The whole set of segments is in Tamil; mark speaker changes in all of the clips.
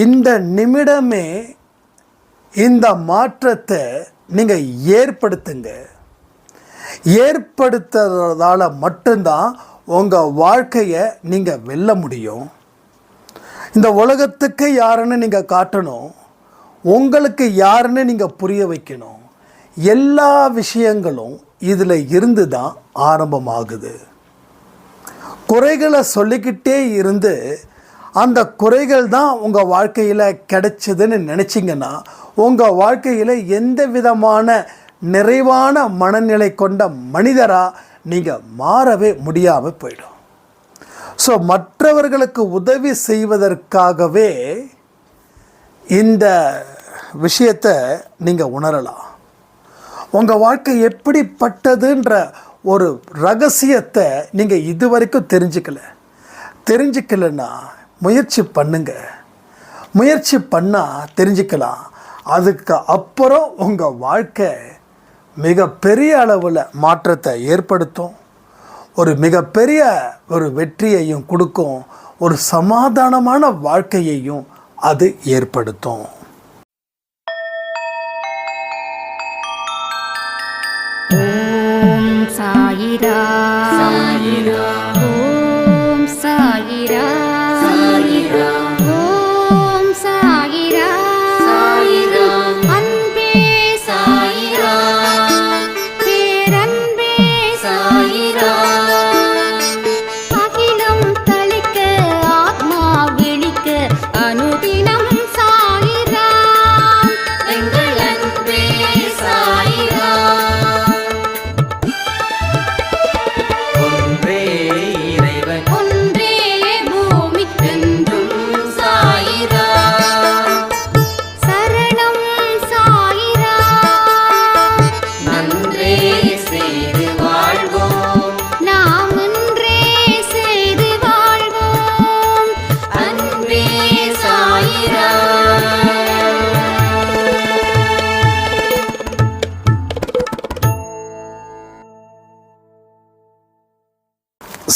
Speaker 1: இந்த நிமிடமே இந்த மாற்றத்தை நீங்கள் ஏற்படுத்துங்க. ஏற்படுத்துறதால மட்டும்தான் உங்கள் வாழ்க்கையை நீங்கள் வெல்ல முடியும். இந்த உலகத்துக்கு யாருன்னு நீங்கள் காட்டணும். உங்களுக்கு யாருன்னு நீங்கள் புரிய வைக்கணும். எல்லா விஷயங்களும் இதில் இருந்து தான் ஆரம்பமாகுது. குறைகளை சொல்லிக்கிட்டே இருந்து அந்த குறைகள் தான் உங்கள் வாழ்க்கையில் கிடைச்சதுன்னு நினச்சிங்கன்னா உங்கள் வாழ்க்கையில் எந்த விதமான நிறைவான மனநிலை கொண்ட மனிதராக நீங்கள் மாறவே முடியாமல் போயிடும். ஸோ மற்றவர்களுக்கு உதவி செய்வதற்காகவே இந்த விஷயத்தை நீங்கள் உணரலாம். உங்கள் வாழ்க்கை எப்படிப்பட்டதுன்ற ஒரு ரகசியத்தை நீங்கள் இது வரைக்கும் தெரிஞ்சுக்கல. தெரிஞ்சுக்கலன்னா முயற்சி பண்ணுங்க. முயற்சி பண்ணால் தெரிஞ்சுக்கலாம். அதுக்கு அப்புறம் உங்கள் வாழ்க்கை மிகப்பெரிய அளவில் மாற்றத்தை ஏற்படுத்தும். ஒரு மிகப்பெரிய ஒரு வெற்றியையும் கொடுக்கும். ஒரு சமாதானமான வாழ்க்கையையும் அது ஏற்படுத்தும்.
Speaker 2: சாயிரா.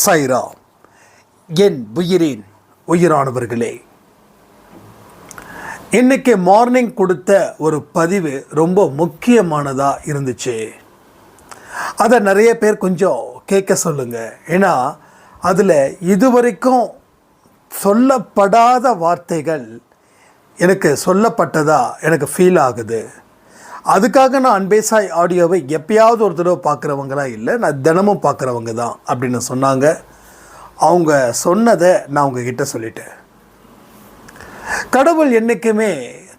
Speaker 1: சைரா என் உயிரின் உயிரானவர்களே. இன்னைக்கு மார்னிங் கொடுத்த ஒரு பதிவு ரொம்ப முக்கியமானதாக இருந்துச்சு. அதை நிறைய பேர் கொஞ்சம் கேட்க சொல்லுங்க. ஏன்னா அதில் இதுவரைக்கும் சொல்லப்படாத வார்த்தைகள் எனக்கு சொல்லப்பட்டதாக எனக்கு ஃபீல் ஆகுது. அதுக்காக நான் அன்பேசாய் ஆடியோவை எப்பயாவது ஒரு தடவை பார்க்குறவங்களா இல்லை நான் தினமும் பார்க்குறவங்க தான் அப்படின்னு சொன்னாங்க. அவங்க சொன்னதை நான் உங்ககிட்ட சொல்லிட்டேன். கடவுள் என்றைக்குமே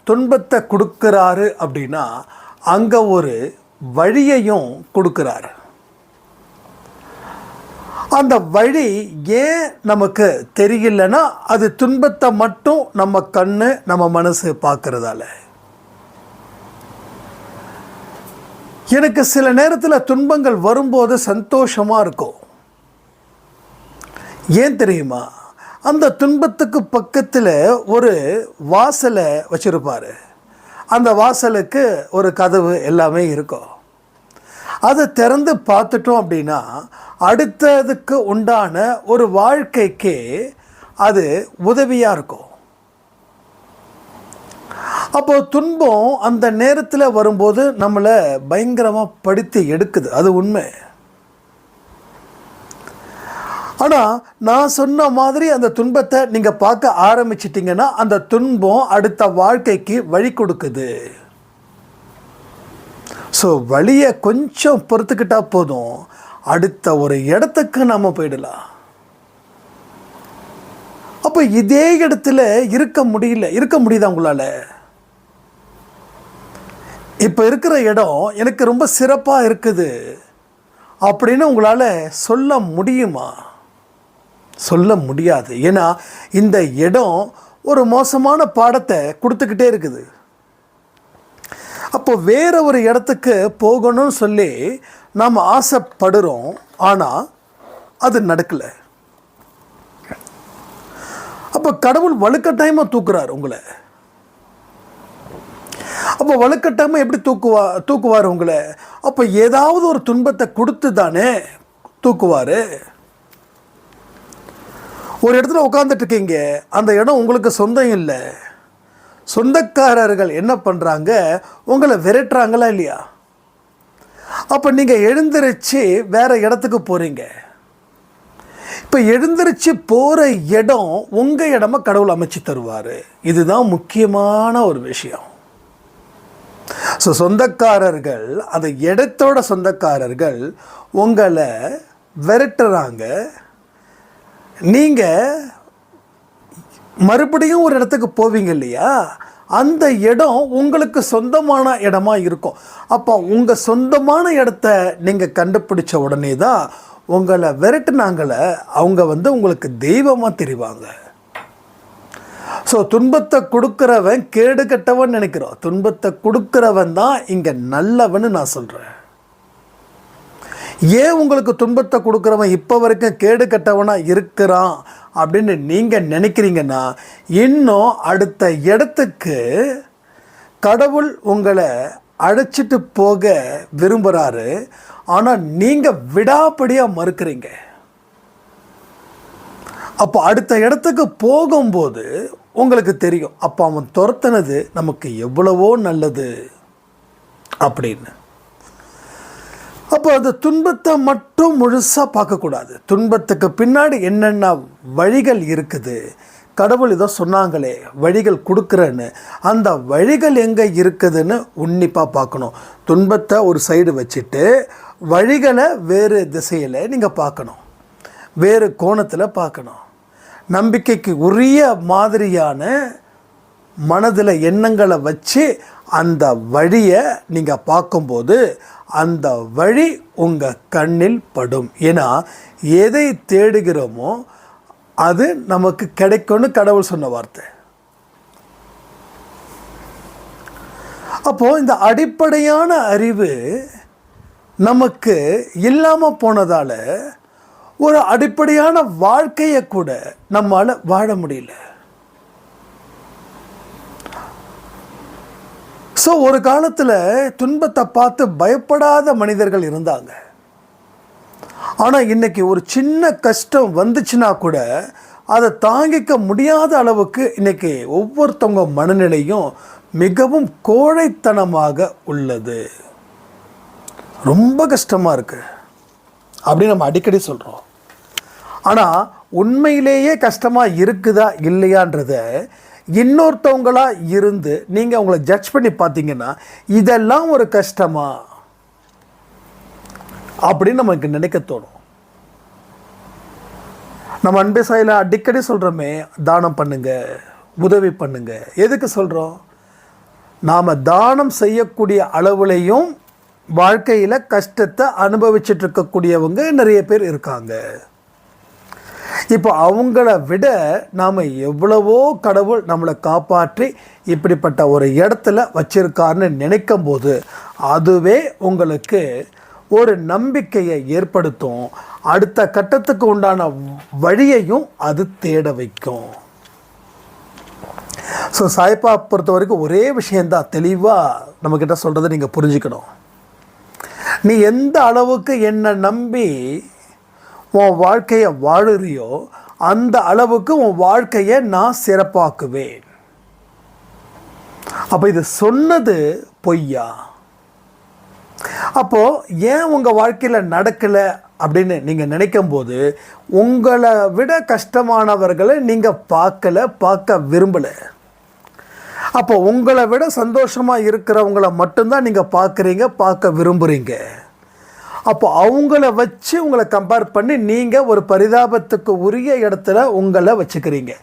Speaker 1: துன்பத்தை கொடுக்குறாரு அப்படின்னா அங்கே ஒரு வழியையும் கொடுக்குறாரு. அந்த வழி ஏன் நமக்கு தெரியலன்னா அது துன்பத்தை மட்டும் நம்ம கண்ணு நம்ம மனசு பார்க்குறதால. எனக்கு சில நேரத்தில் துன்பங்கள் வரும்போது சந்தோஷமாக இருக்கும். ஏன் தெரியுமா? அந்த துன்பத்துக்கு பக்கத்தில் ஒரு வாசலை வச்சுருப்பார். அந்த வாசலுக்கு ஒரு கதவு எல்லாமே இருக்கும். அதை திறந்து பார்த்துட்டோம் அப்படின்னா அடுத்ததுக்கு உண்டான ஒரு வாழ்க்கைக்கு அது உதவியாக இருக்கும். அப்போ துன்பம் அந்த நேரத்தில் வரும்போது நம்மளை பயங்கரமாக படுத்தி எடுக்குது. அது உண்மை. ஆனால் நான் சொன்ன மாதிரி அந்த துன்பத்தை நீங்கள் பார்க்க ஆரம்பிச்சிட்டிங்கன்னா அந்த துன்பம் அடுத்த வாழ்க்கைக்கு வழி கொடுக்குது. ஸோ வழியை கொஞ்சம் பொறுத்துக்கிட்டால் போதும். அடுத்த ஒரு இடத்துக்கு நம்ம போயிடலாம். அப்போ இதே இடத்துல இருக்க முடியல. இருக்க முடியுதா உங்களால்? இப்போ இருக்கிற இடம் எனக்கு ரொம்ப சிறப்பாக இருக்குது அப்படின்னு உங்களால் சொல்ல முடியுமா? சொல்ல முடியாது. ஏன்னா இந்த இடம் ஒரு மோசமான பாடத்தை கொடுத்துக்கிட்டே இருக்குது. அப்போ வேற ஒரு இடத்துக்கு போகணும்னு சொல்லி நாம் ஆசைப்படுறோம். ஆனால் அது நடக்கலை. அப்போ கடவுள் வலுக்கட்டாயமாக தூக்குறார் உங்களை. அப்போ வலுக்கட்டாயமாக எப்படி தூக்குவா தூக்குவார் உங்களை? அப்போ ஏதாவது ஒரு துன்பத்தை கொடுத்து தானே தூக்குவார்? ஒரு இடத்துல உட்காந்துட்ருக்கீங்க அந்த இடம் உங்களுக்கு சொந்தம் இல்லை. சொந்தக்காரர்கள் என்ன பண்ணுறாங்க உங்களை விரட்டுறாங்களா இல்லையா? அப்போ நீங்கள் எழுந்திருச்சு வேற இடத்துக்கு போகிறீங்க இப்போ எழுந்திரிச்சு போகிற இடம் உங்கள் இடமா கடவுள் அமைச்சு தருவார். இதுதான் முக்கியமான ஒரு விஷயம். ஸோ சொந்தக்காரர்கள் அந்த இடத்தோட சொந்தக்காரர்கள் உங்களை விரட்டுறாங்க. நீங்கள் மறுபடியும் ஒரு இடத்துக்கு போவீங்க இல்லையா? அந்த இடம் உங்களுக்கு சொந்தமான இடமா இருக்கும். அப்போ உங்கள் சொந்தமான இடத்த நீங்கள் கண்டுபிடிச்ச உடனே தான் உங்களை விரட்டுனாங்கள அவங்க வந்து உங்களுக்கு தெய்வமாக தெரிவாங்க. ஸோ துன்பத்தை கொடுக்குறவன் கேடு கட்டவன் நினைக்கிறோம். துன்பத்தை கொடுக்குறவன் தான் இங்கே நல்லவன்னு நான் சொல்கிறேன் ஏன் உங்களுக்கு துன்பத்தை கொடுக்குறவன் இப்போ வரைக்கும் கேடு கட்டவனாக இருக்கிறான் அப்படின்னு நீங்கள் நினைக்கிறீங்கன்னா இன்னும் அடுத்த இடத்துக்கு கடவுள் உங்களை அழைச்சிட்டு போக விரும்புகிறாரு ஆனால் நீங்கள் விடாப்படியாக மறுக்கிறீங்க. அப்போ அடுத்த இடத்துக்கு போகும்போது உங்களுக்கு தெரியும். அப்போ அவன் துரத்துனது நமக்கு எவ்வளவோ நல்லது. அப்படின்னு. அப்போ அந்த துன்பத்தை மட்டும் முழுசாக பார்க்கக்கூடாது. துன்பத்துக்கு பின்னாடி என்னென்ன வழிகள் இருக்குது? கடவுள் இதோ சொன்னாங்களே வழிகள் கொடுக்குறேன்னு. அந்த வழிகள் எங்கே இருக்குதுன்னு உன்னிப்பாக பார்க்கணும். துன்பத்தை ஒரு சைடு வச்சுட்டு வழிகளை வேறு திசையில் நீங்கள் பார்க்கணும். வேறு கோணத்தில் பார்க்கணும். நம்பிக்கைக்கு உரிய மாதிரியான மனதில் எண்ணங்களை வச்சு அந்த வழியை நீங்கள் பார்க்கும்போது அந்த வழி உங்கள் கண்ணில் படும். ஏன்னா எதை தேடுகிறோமோ அது நமக்கு கிடைக்கும்னு கடவுள் சொன்ன வார்த்தை. அப்போது இந்த அடிப்படையான அறிவு நமக்கு இல்லாமல் போனதால் ஒரு அடிப்படையான வாழ்க்கையை கூட நம்மால் வாழ முடியல. ஸோ ஒரு காலத்தில் துன்பத்தை பார்த்து பயப்படாத மனிதர்கள் இருந்தாங்க. ஆனால் இன்னைக்கு ஒரு சின்ன கஷ்டம் வந்துச்சுன்னா கூட அதை தாங்கிக்க முடியாத அளவுக்கு இன்னைக்கு ஒவ்வொருத்தவங்க மனநிலையும் மிகவும் கோழைத்தனமாக உள்ளது. ரொம்ப கஷ்டமாக இருக்குது அப்படின்னு நம்ம அடிக்கடி சொல்கிறோம் ஆனால் உண்மையிலேயே கஷ்டமாக இருக்குதா இல்லையான்றத இன்னொருத்தவங்களாக இருந்து நீங்கள் அவங்கள ஜட்ஜ் பண்ணி பார்த்தீங்கன்னா இதெல்லாம் ஒரு கஷ்டமா? அப்படின்னு நமக்கு நினைக்க தோணும். நம்ம அன்பே சாயில் அடிக்கடி சொல்கிறோமே தானம் பண்ணுங்க உதவி பண்ணுங்க. எதுக்கு சொல்கிறோம் நாம் தானம் செய்யக்கூடிய அளவுலையும் வாழ்க்கையில் கஷ்டத்தை அனுபவிச்சுட்டு இருக்கக்கூடியவங்க நிறைய பேர் இருக்காங்க. இப்போ அவங்கள விட நாம் எவ்வளவோ கடவுள் நம்மளை காப்பாற்றி இப்படிப்பட்ட ஒரு இடத்துல வச்சிருக்காருன்னு நினைக்கும் போது அதுவே உங்களுக்கு ஒரு நம்பிக்கையை ஏற்படுத்தும். அடுத்த கட்டத்துக்கு உண்டான வழியையும் அது தேட வைக்கும். ஸோ சாய்ப்பா பொறுத்த வரைக்கும் ஒரே விஷயந்தான் தெளிவாக நம்மக்கிட்ட சொல்கிறத நீங்கள் புரிஞ்சுக்கணும். நீ எந்த அளவுக்கு என்னை நம்பி உன் வாழ்க்கையை வாழுறியோ அந்த அளவுக்கு உன் வாழ்க்கையை நான் சிறப்பாக்குவேன். அப்போ இது சொன்னது பொய்யா? அப்போது ஏன் உங்கள் வாழ்க்கையில் நடக்கலை அப்படின்னு நீங்கள் நினைக்கும் போது உங்களை விட கஷ்டமானவர்களை நீங்கள் பார்க்கல பார்க்க விரும்பலை. அப்போ உங்களை விட சந்தோஷமாக இருக்கிறவங்கள மட்டும்தான் நீங்கள் பார்க்குறீங்க பார்க்க விரும்புகிறீங்க அப்போ அவங்கள வச்சு உங்களை கம்பேர் பண்ணி நீங்கள் ஒரு பரிதாபத்துக்கு உரிய இடத்துல உங்களை வச்சுக்கிறீங்க.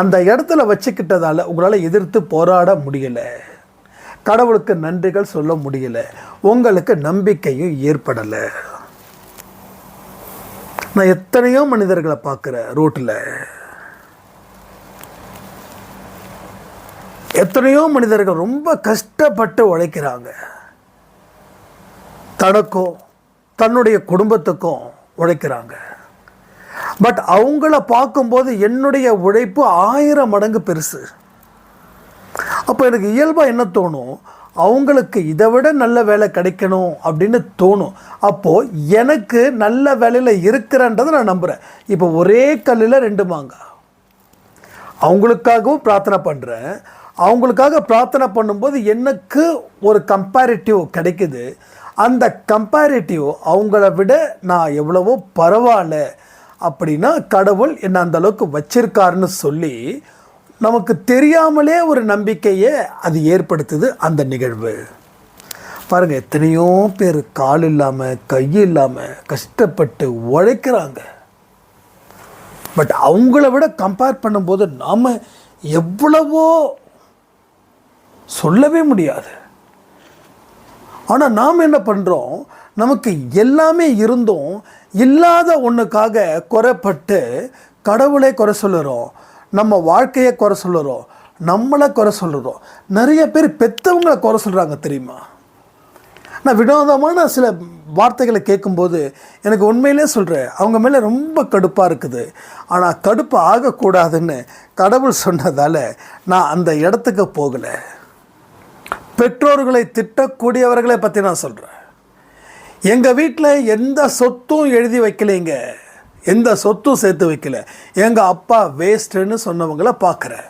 Speaker 1: அந்த இடத்துல வச்சுக்கிட்டதால உங்களால் எதிர்த்து போராட முடியலை. கடவுளுக்கு நன்றிகள் சொல்ல முடியலை. உங்களுக்கு நம்பிக்கையும் ஏற்படலை. நான் எத்தனையோ மனிதர்களை பார்க்குறேன் ரோட்டில் எத்தனையோ மனிதர்கள் ரொம்ப கஷ்டப்பட்டு உழைக்கிறாங்க. தனக்கும் தன்னுடைய குடும்பத்துக்கும் உழைக்கிறாங்க. பட் அவங்கள பார்க்கும்போது என்னுடைய உழைப்பு ஆயிரம் மடங்கு பெருசு. அப்போ எனக்கு இயல்பாக என்ன தோணும்? அவங்களுக்கு இதை விட நல்ல வேலை கிடைக்கணும் அப்படின்னு தோணும். அப்போது எனக்கு நல்ல வேலையில் இருக்கிறன்றதை நான் நம்புகிறேன் இப்போ ஒரே கல்லில் ரெண்டு மாங்காய். அவங்களுக்காகவும் பிரார்த்தனை பண்ணுறேன் அவங்களுக்காக பிரார்த்தனை பண்ணும்போது எனக்கு ஒரு கம்பேரிட்டிவ் கிடைக்குது. அந்த கம்பேரிட்டிவ் அவங்கள விட நான் எவ்வளவோ பரவாயில்ல அப்படின்னா கடவுள் என்னை அந்த அளவுக்கு வச்சிருக்காருன்னு சொல்லி நமக்கு தெரியாமலே ஒரு நம்பிக்கையை அது ஏற்படுத்துது அந்த நிகழ்வு. பாருங்கள் எத்தனையோ பேர் கால் இல்லாமல் கை இல்லாமல் கஷ்டப்பட்டு உழைக்கிறாங்க. பட் அவங்கள விட கம்பேர் பண்ணும்போது நாம் எவ்வளவோ சொல்லவே முடியாது. ஆனால் நாம் என்ன பண்ணுறோம் நமக்கு எல்லாமே இருந்தும் இல்லாத ஒன்றுக்காக குறைப்பட்டு கடவுளை குறை சொல்லுறோம். நம்ம வாழ்க்கையை குறை சொல்லுறோம். நம்மளை குறை சொல்லுறோம். நிறைய பேர் பெற்றவங்களை குறை சொல்கிறாங்க தெரியுமா? நான் வினோதமான சில வார்த்தைகளை கேட்கும்போது எனக்கு உண்மையிலே சொல்கிறேன் அவங்க மேலே ரொம்ப கடுப்பாக இருக்குது. ஆனால் கடுப்பு ஆகக்கூடாதுன்னு கடவுள் சொன்னதால் நான் அந்த இடத்துக்கு போகலை. பெற்றோர்களை திட்டக்கூடியவர்களை பற்றி நான் சொல்கிறேன் எங்கள் வீட்டில் எந்த சொத்தும் எழுதி வைக்கலைங்க. எந்த சொத்தும் சேர்த்து வைக்கல. எங்கள் அப்பா வேஸ்ட்டுன்னு சொன்னவங்கள பார்க்குறேன்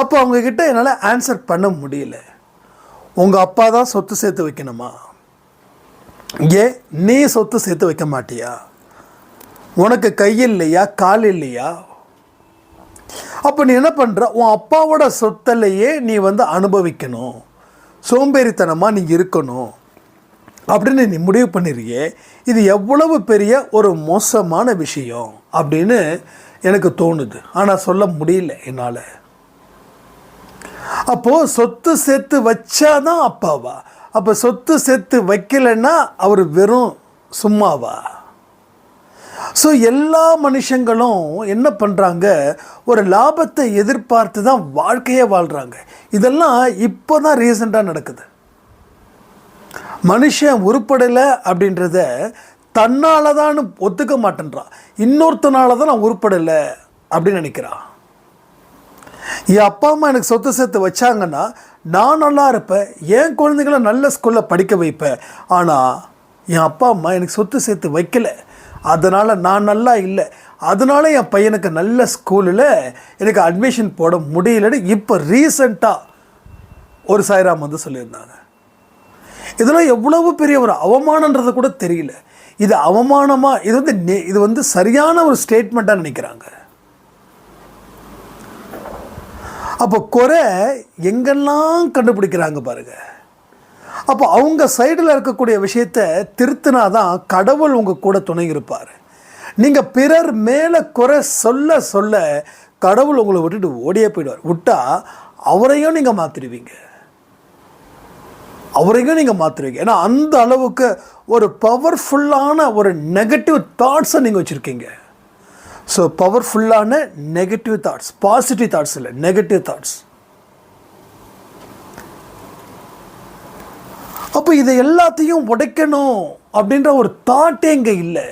Speaker 1: அப்போ அவங்கக்கிட்ட என்னால் ஆன்சர் பண்ண முடியல. உங்கள் அப்பா தான் சொத்து சேர்த்து வைக்கணுமா? ஏன் நீ சொத்து சேர்த்து வைக்க மாட்டியா? உனக்கு கை இல்லையா? கால் இல்லையா? அப்போ நீ என்ன பண்ணுற உன் அப்பாவோட சொத்தலையே நீ வந்து அனுபவிக்கணும். சோம்பேறித்தனமாக நீ இருக்கணும். அப்படின்னு நீ முடிவு பண்ணிருக்கியே. இது எவ்வளவு பெரிய ஒரு மோசமான விஷயம் அப்படின்னு எனக்கு தோணுது. ஆனால் சொல்ல முடியல என்னால். அப்போது சொத்து சேர்த்து வச்சாதான் அப்பாவா? அப்போ சொத்து சேர்த்து வைக்கலைன்னா அவர் வெறும் சும்மாவா? ஸோ எல்லா மனுஷங்களும் என்ன பண்ணுறாங்க ஒரு லாபத்தை எதிர்பார்த்து தான் வாழ்க்கையே வாழ்கிறாங்க இதெல்லாம் இப்போ தான் ரீசண்டாக நடக்குது. மனுஷன் உருப்படலை அப்படின்றத தன்னால் தான் ஒத்துக்க மாட்டேன்றான். இன்னொருத்தனால தான் நான் உருப்படலை அப்படின்னு நினைக்கிறான். என் அப்பா அம்மா எனக்கு சொத்து சேர்த்து வச்சாங்கன்னா நான் நல்லா இருப்பேன் என் குழந்தைங்கள நல்ல ஸ்கூலில் படிக்க வைப்பேன். ஆனால் என் அப்பா அம்மா எனக்கு சொத்து சேர்த்து வைக்கல. அதனால் நான் நல்லா இல்லை. அதனால என் பையனுக்கு நல்ல ஸ்கூலில் எனக்கு அட்மிஷன் போட முடியலன்னு இப்போ ரீசண்டாக ஒரு சாய்ராம் வந்து சொல்லியிருந்தாங்க. இதெல்லாம் எவ்வளவு பெரிய ஒரு அவமானன்றது கூட தெரியல. இது அவமானமாக இது வந்து இது வந்து சரியான ஒரு ஸ்டேட்மெண்ட்டாக நினைக்கிறாங்க. அப்போ குறை எங்கெல்லாம் கண்டுபிடிக்கிறாங்க பாருங்கள் அப்போ அவங்க சைடில் இருக்கக்கூடிய விஷயத்தை திருத்தினா தான் கடவுள் உங்கள் கூட துணை இருப்பார். நீங்கள் பிறர் மேலே குறை சொல்ல சொல்ல கடவுள் உங்களை விட்டுட்டு ஓடியே போயிடுவார். விட்டா அவரையும் நீங்கள் மாற்றிடுவீங்க அவரையும் நீங்கள் மாற்றுவீங்க ஏன்னா அந்த அளவுக்கு ஒரு பவர்ஃபுல்லான ஒரு நெகட்டிவ் தாட்ஸை நீங்கள் வச்சுருக்கீங்க. ஸோ பவர்ஃபுல்லான நெகட்டிவ் தாட்ஸ் பாசிட்டிவ் தாட்ஸ் இல்லை நெகட்டிவ் தாட்ஸ் அப்போ இதை எல்லாத்தையும் உடைக்கணும் அப்படின்ற ஒரு தாட்டே இங்கே இல்லை.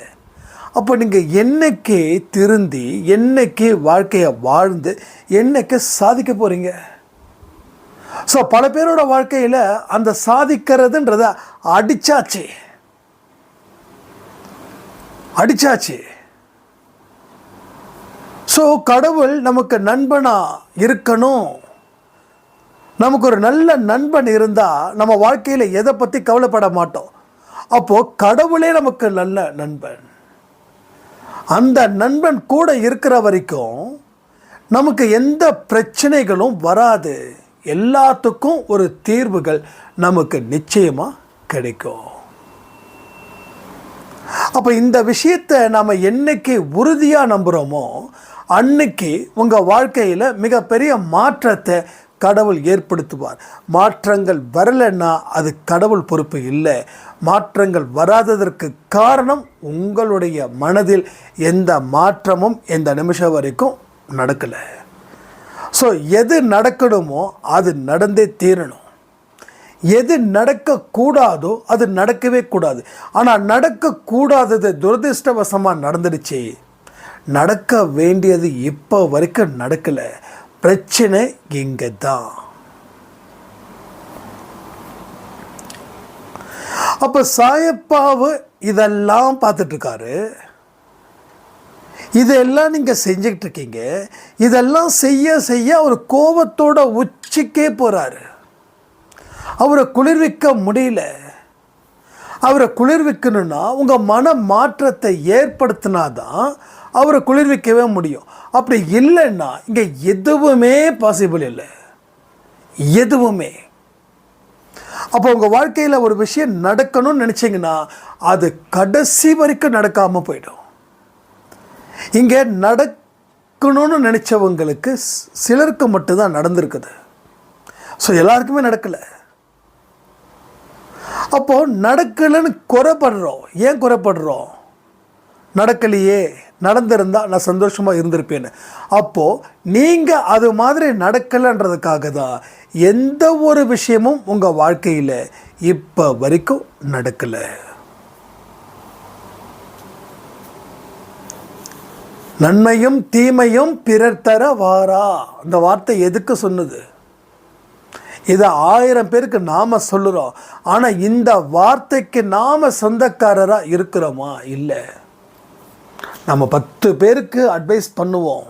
Speaker 1: அப்போ நீங்கள் என்னைக்கே திருந்தி என்னைக்கே வாழ்க்கையை வாழ்ந்து என்னைக்கு சாதிக்க போகிறீங்க ஸோ பல பேரோட வாழ்க்கையில் அந்த சாதிக்கிறதுன்றத அடித்தாச்சு அடித்தாச்சு ஸோ கடவுள் நமக்கு நண்பனாக இருக்கணும். நமக்கு ஒரு நல்ல நண்பன் இருந்தால் நம்ம வாழ்க்கையில் எதை பற்றி கவலைப்பட மாட்டோம். அப்போது கடவுளே நமக்கு நல்ல நண்பன். அந்த நண்பன் கூட இருக்கிற வரைக்கும் நமக்கு எந்த பிரச்சனைகளும் வராது. எல்லாத்துக்கும் ஒரு தீர்வுகள் நமக்கு நிச்சயமாக கிடைக்கும். அப்போ இந்த விஷயத்தை நாம் என்னைக்கு உறுதியாக நம்புகிறோமோ அன்னைக்கு உங்கள் வாழ்க்கையில் மிகப்பெரிய மாற்றத்தை கடவுள் ஏற்படுத்துவார். மாற்றங்கள் வரலைன்னா அது கடவுள் பொறுப்பு இல்லை. மாற்றங்கள் வராததற்கு காரணம் உங்களுடைய மனதில் எந்த மாற்றமும் எந்த நிமிஷம் வரைக்கும் நடக்கலை. ஸோ எது நடக்கணுமோ அது நடந்தே தீரணும். எது நடக்கக்கூடாதோ அது நடக்கவே கூடாது. ஆனால் நடக்கக்கூடாதது துரதிர்ஷ்டவசமாக நடந்துடுச்சு. நடக்க வேண்டியது இப்போ வரைக்கும் நடக்கலை. பிரச்சனை இங்கே தான் அப்போ சாயப்பாவு இதெல்லாம் பார்த்துட்ருக்காரு. இதெல்லாம் நீங்கள் செஞ்சுக்கிட்டு இருக்கீங்க இதெல்லாம் செய்ய செய்ய அவர் கோபத்தோட உச்சிக்கே போகிறாரு அவரை குளிர்விக்க முடியல. அவரை குளிர்விக்கணும்னா உங்கள் மன மாற்றத்தை ஏற்படுத்தினாதான் அவரை குளிர்விக்கவே முடியும். அப்படி இல்லைன்னா இங்கே எதுவுமே பாசிபிள் இல்லை. எதுவுமே. அப்போ உங்கள் வாழ்க்கையில் ஒரு விஷயம் நடக்கணும்னு நினச்சிங்கன்னா அது கடைசி வரைக்கும் நடக்காமல் போயிடும். இங்கே நடக்கணும்னு நினச்சவங்களுக்கு சிலருக்கு மட்டும்தான் நடந்திருக்குது. ஸோ எல்லாருக்குமே நடக்கலை. அப்போது நடக்கலைன்னு குறைப்படுறோம். ஏன் குறைப்படுறோம்? நடக்கலையே. நடந்திருந்தால் நான் சந்தோஷமாக இருந்திருப்பேன்னு. அப்போது நீங்கள் அது மாதிரி நடக்கலைன்றதுக்காக தான் எந்த ஒரு விஷயமும் உங்கள் வாழ்க்கையில் இப்போ வரைக்கும் நடக்கலை. நன்மையும் தீமையும் பிறர் தர வாரா. அந்த வார்த்தை எதுக்கு சொன்னது? இதை ஆயிரம் பேருக்கு நாம் சொல்லுறோம். ஆனால் இந்த வார்த்தைக்கு நாம் சொந்தக்காரராக இருக்கிறோமா? இல்லை. நம்ம பத்து பேருக்கு அட்வைஸ் பண்ணுவோம்.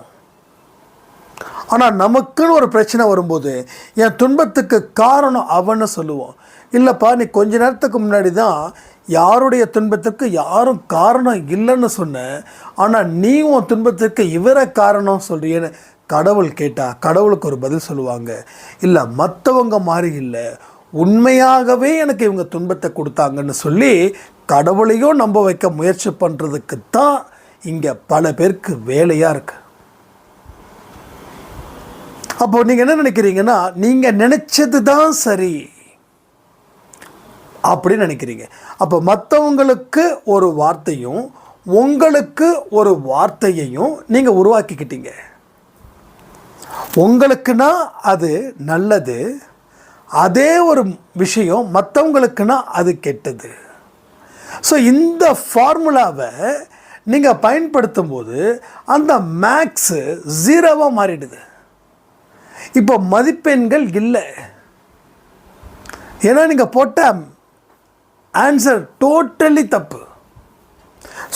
Speaker 1: ஆனால் நமக்குன்னு ஒரு பிரச்சனை வரும்போது என் துன்பத்துக்கு காரணம் அவன்னு சொல்லுவோம். இல்லைப்பா நீ கொஞ்ச நேரத்துக்கு முன்னாடி தான் யாருடைய துன்பத்துக்கு யாரும் காரணம் இல்லைன்னு சொன்ன. ஆனால் நீ உன் துன்பத்துக்கு இவரை காரணம் சொல்கிறீன்னு கடவுள் கேட்டால் கடவுளுக்கு ஒரு பதில் சொல்லுவாங்க. இல்லை மற்றவங்க மாதிரி இல்லை. உண்மையாகவே எனக்கு இவங்க துன்பத்தை கொடுத்தாங்கன்னு சொல்லி கடவுளையும் நம்ப வைக்க முயற்சி பண்ணுறதுக்கு தான் இங்கே பல பேருக்கு வேலையாக இருக்குது அப்போ நீங்கள் என்ன நினைக்கிறீங்கன்னா நீங்கள் நினச்சது தான் சரி அப்படின்னு நினைக்கிறீங்க. அப்போ மற்றவங்களுக்கு ஒரு வார்த்தையும் உங்களுக்கு ஒரு வார்த்தையையும் நீங்கள் உருவாக்கிக்கிட்டீங்க. உங்களுக்குன்னா அது நல்லது அதே ஒரு விஷயம் மற்றவங்களுக்குன்னா அது கெட்டது. ஸோ இந்த ஃபார்முலாவை நீங்கள் பயன்படுத்தும் போது அந்த மேக்ஸு ஜீரோவாக மாறிடுது. இப்போ மதிப்பெண்கள் இல்லை. ஏன்னா நீங்கள் போட்ட ஆன்சர் டோட்டலி தப்பு.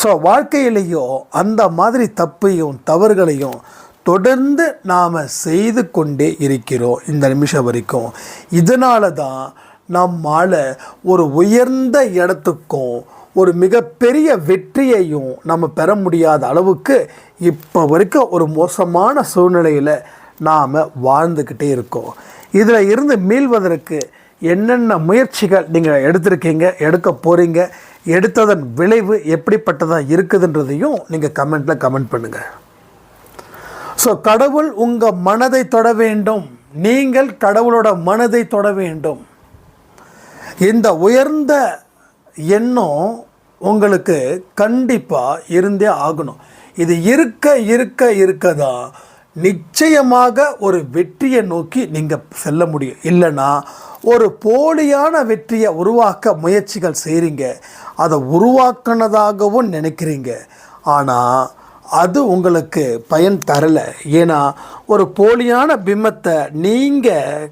Speaker 1: ஸோ வாழ்க்கையிலேயோ அந்த மாதிரி தப்பையும் தவறுகளையும் தொடர்ந்து நாம் செய்து கொண்டே இருக்கிறோம் இந்த நிமிஷம் வரைக்கும். இதனால தான் நம்மால் ஒரு உயர்ந்த இடத்துக்கும் ஒரு மிகப்பெரிய வெற்றியையும் நம்ம பெற முடியாத அளவுக்கு இப்போ வரைக்கும் ஒரு மோசமான சூழ்நிலையில் நாம் வாழ்ந்துக்கிட்டே இருக்கோம். இதில் இருந்து மீள்வதற்கு என்னென்ன முயற்சிகள் நீங்கள் எடுத்திருக்கீங்க எடுக்க போகிறீங்க எடுத்ததன் விளைவு எப்படிப்பட்டதாக இருக்குதுன்றதையும் நீங்கள் கமெண்ட்டில் கமெண்ட் பண்ணுங்கள் ஸோ கடவுள் உங்கள் மனதை தொட வேண்டும். நீங்கள் கடவுளோட மனதை தொட வேண்டும். இந்த உயர்ந்த எண்ணம் உங்களுக்கு கண்டிப்பாக இருந்தே ஆகணும். இது இருக்க இருக்க இருக்க தான் நிச்சயமாக ஒரு வெற்றியை நோக்கி நீங்கள் செல்ல முடியும். இல்லைன்னா ஒரு போலியான வெற்றியை உருவாக்க முயற்சிகள் செய்கிறீங்க அதை உருவாக்கினதாகவும் நினைக்கிறீங்க. ஆனால் அது உங்களுக்கு பயன் தரலை. ஏன்னா ஒரு போலியான பிம்பத்தை நீங்கள்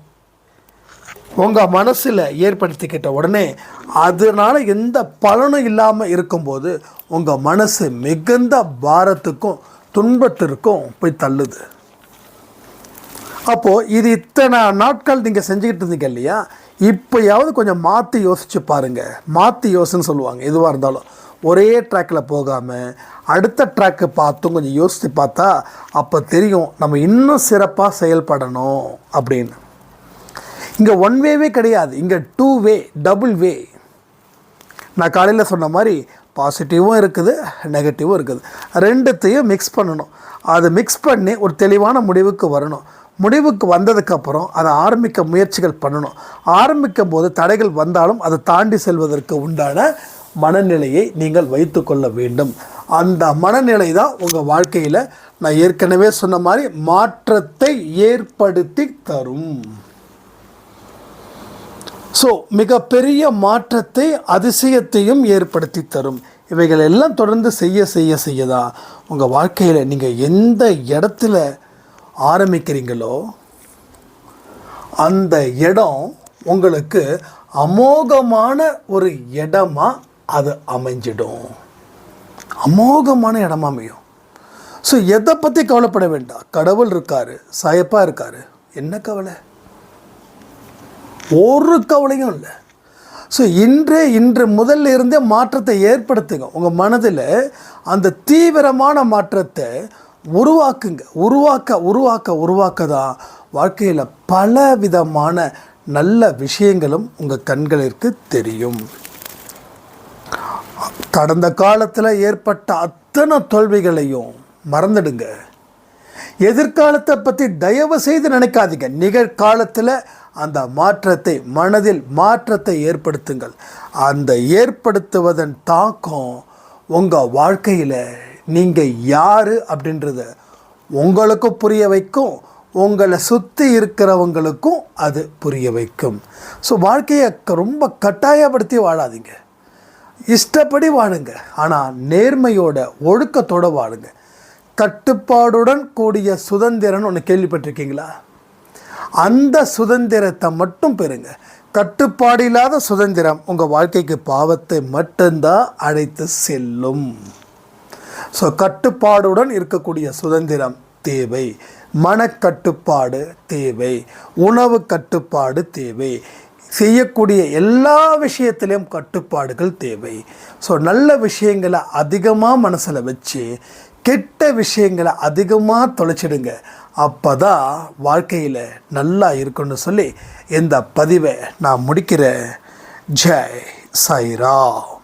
Speaker 1: உங்கள் மனசில் ஏற்படுத்திக்கிட்ட உடனே அதனால் எந்த பலனும் இல்லாமல் இருக்கும்போது உங்கள் மனசு மிகுந்த பாரத்துக்கும் துன்பத்திற்கும் போய் தள்ளுது. அப்போது இது இத்தனை நாட்கள் நீங்கள் செஞ்சுக்கிட்டு இருந்தீங்க இல்லையா? இப்போயாவது கொஞ்சம் மாற்றி யோசித்து பாருங்கள் மாற்றி யோசின்னு சொல்லுவாங்க எதுவாக இருந்தாலும். ஒரே ட்ராக்கில் போகாமல் அடுத்த ட்ராக்கை பார்த்தும் கொஞ்சம் யோசித்து பார்த்தா அப்போ தெரியும் நம்ம இன்னும் சிறப்பாக செயல்படணும் அப்படின்னு. இங்கே ஒன் வேவே கிடையாது. இங்கே டூ வே டபுள் வே நான் காலையில் சொன்ன மாதிரி பாசிட்டிவும் இருக்குது நெகட்டிவும் இருக்குது. ரெண்டுத்தையும் மிக்ஸ் பண்ணணும். அதை மிக்ஸ் பண்ணி ஒரு தெளிவான முடிவுக்கு வரணும். முடிவுக்கு வந்ததுக்கப்புறம் அதை ஆரம்பிக்க முயற்சிகள் பண்ணணும். ஆரம்பிக்கும் போது தடைகள் வந்தாலும் அதை தாண்டி செல்வதற்கு உண்டான மனநிலையை நீங்கள் வைத்துக்கொள்ள வேண்டும். அந்த மனநிலை தான் உங்கள் வாழ்க்கையில் நான் ஏற்கனவே சொன்ன மாதிரி மாற்றத்தை ஏற்படுத்தி தரும். ஸோ மிகப்பெரிய மாற்றத்தை அதிசயத்தையும் ஏற்படுத்தி தரும். இவைகள் எல்லாம் தொடர்ந்து செய்ய செய்ய செய்ய தான் உங்கள் வாழ்க்கையில் நீங்கள் எந்த இடத்துல ஆரம்பிக்கிறீங்களோ அந்த இடம் உங்களுக்கு அமோகமான ஒரு இடமா அது அமைஞ்சிடும். அமோகமான இடமா அமையும். ஸோ எதை பற்றி கவலைப்பட வேண்டாம். கடவுள் இருக்கார் சாயப்பா இருக்கார். என்ன கவலை? ஒரு கவலையும் இல்லை. ஸோ இன்றே இன்று முதல்ல இருந்தே மாற்றத்தை ஏற்படுத்துங்க. உங்கள் மனதில் அந்த தீவிரமான மாற்றத்தை உருவாக்குங்க. உருவாக்க உருவாக்க உருவாக்க தான் வாழ்க்கையில் பல விதமான நல்ல விஷயங்களும் உங்கள் கண்களிற்கு தெரியும். கடந்த காலத்தில் ஏற்பட்ட அத்தனை தோல்விகளையும் மறந்துடுங்க. எதிர்காலத்தை பற்றி தயவு செய்து நினைக்காதீங்க. நிகழ்காலத்தில் அந்த மாற்றத்தை மனதில் மாற்றத்தை ஏற்படுத்துங்கள். அந்த ஏற்படுத்துவதன் தாக்கம் உங்கள் வாழ்க்கையில் நீங்கள் யார் அப்படின்றத உங்களுக்கும் புரிய வைக்கும். உங்களை சுற்றி இருக்கிறவங்களுக்கும் அது புரிய வைக்கும். ஸோ வாழ்க்கையை ரொம்ப கட்டாயப்படுத்தி வாழாதீங்க. இஷ்டப்படி வாழுங்க. ஆனால் நேர்மையோட ஒழுக்கத்தோடு வாழுங்க. கட்டுப்பாடுடன் கூடிய சுதந்திரம்னு ஒன்று கேள்விப்பட்டிருக்கீங்களா? அந்த சுதந்திரத்தை மட்டும் பெறுங்க. கட்டுப்பாடு இல்லாத சுதந்திரம் உங்கள் வாழ்க்கைக்கு பாவத்தை மட்டும்தான் அழைத்து செல்லும். ஸோ கட்டுப்பாடுடன் இருக்கக்கூடிய சுதந்திரம் தேவை. மனக்கட்டுப்பாடு தேவை. உணவு கட்டுப்பாடு தேவை. செய்யக்கூடிய எல்லா விஷயத்திலையும் கட்டுப்பாடுகள் தேவை. ஸோ நல்ல விஷயங்களை அதிகமாக மனசில் வச்சு கெட்ட விஷயங்களை அதிகமாக தொலைச்சிடுங்க. அப்போ தான் வாழ்க்கையில் நல்லா இருக்குன்னு சொல்லி இந்த பதிவை நான் முடிக்கிறேன். ஜெய் சாய்ராம்.